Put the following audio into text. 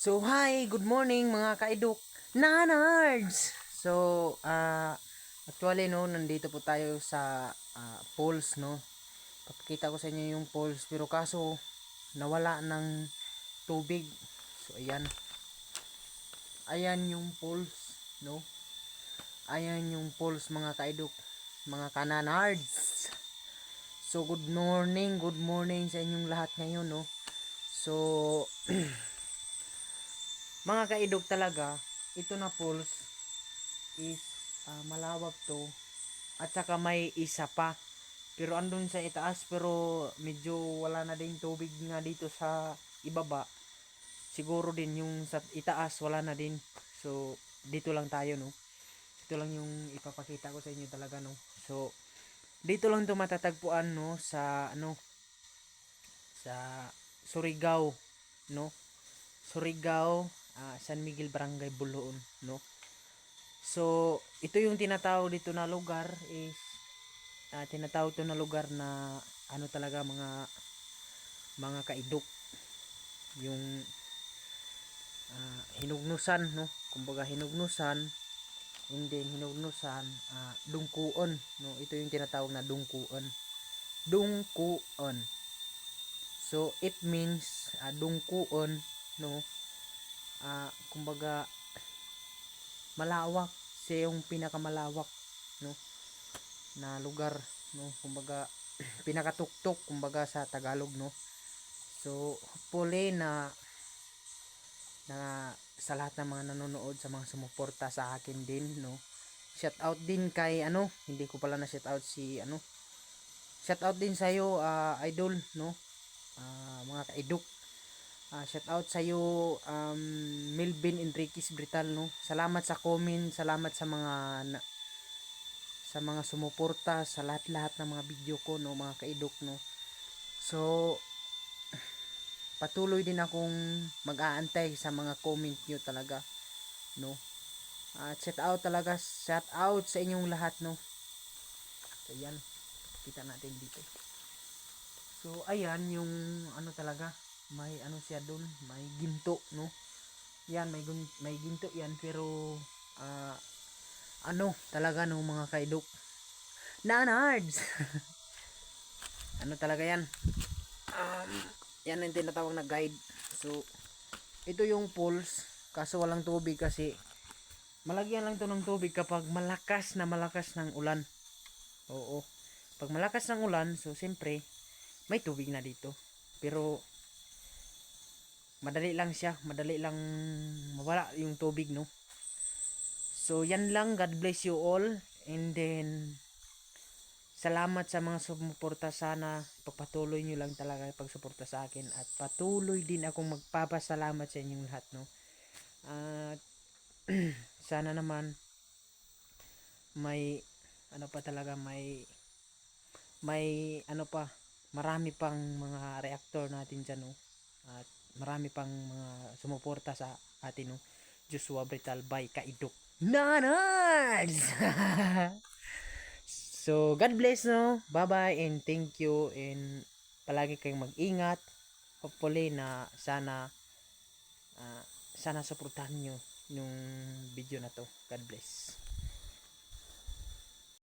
So, hi, good morning mga kaidok nanards! So, ah, actually no, nandito po tayo sa ah, polls no. Papakita ko sa inyo yung polls pero kaso nawala ng tubig. So, ayan. Ayan yung polls, no? Ayan yung polls mga kaidok, mga kananards. So, good morning, good morning sa inyong lahat ngayon, no? So, mga kaidog talaga, ito na pulse is ah, malawak to at saka may isa pa. Pero andun sa itaas pero medyo wala na din tubig nga dito sa ibaba. Siguro din yung sa itaas wala na din. So dito lang tayo no. Ito lang yung ipapakita ko sa inyo talaga no. So dito lang to matatagpuan no sa ano sa Surigao no. Surigao, ah, San Miguel Barangay Buloon, no? So, ito yung tinatawag dito na lugar is ah, tinatawag to na lugar na ano talaga mga mga kaidok. Yung ah, hinugnusan no? Kumbaga hinugnusan and then hinugnusan ah, dungkuon no? Ito yung tinatawag na dungkuon. Dungkuon. So it means ah, dungkuon no ah kumbaga malawak. Siya yung pinakamalawak no na lugar no. Kumbaga pinakatuktok kumbaga sa Tagalog no. So hopefully na na sa lahat ng mga nanonood sa mga sumuporta sa akin din no. Shout out din kay ano hindi ko pala na shout out si ano. Shout out din sa iyo idol no. Ah, mga kaidok Ah, shout out sa iyo um, Melvin Enriquez Brital no. Salamat sa comment, salamat sa mga na, sa mga sumuporta sa lahat-lahat ng mga video ko no, mga kaidok no. So patuloy din akong mag-aantay sa mga comment niyo talaga no. At shout out talaga, shout out sa inyong lahat no. So yan, kita natin dito. So ayan yung ano talaga may ano siya doon, may ginto, no? Yan, may may ginto yan pero ah, ano talaga no mga kaidok. Nanards. ano talaga yan? Um, yan ang tinatawag na guide. So ito yung pulse kaso walang tubig kasi malagyan lang to ng tubig kapag malakas na malakas ng ulan. Oo. Pag malakas ng ulan, so siyempre may tubig na dito. Pero madali lang siya, madali lang mawala yung tubig, no? So, yan lang. God bless you all. And then, salamat sa mga sumuporta. Sana pagpatuloy nyo lang talaga pagsuporta sa akin. At patuloy din akong magpapasalamat sa inyong lahat, no? At, sana naman, may, ano pa talaga, may, may, ano pa, marami pang mga reactor natin dyan, no? At marami pang mga sumuporta sa atin, no? Joshua Brital by Kaidok. Nanards! so, God bless, no? Bye-bye and thank you and palagi kayong mag-ingat. Hopefully na sana ah, sana suportahan nyo yung video na to. God bless.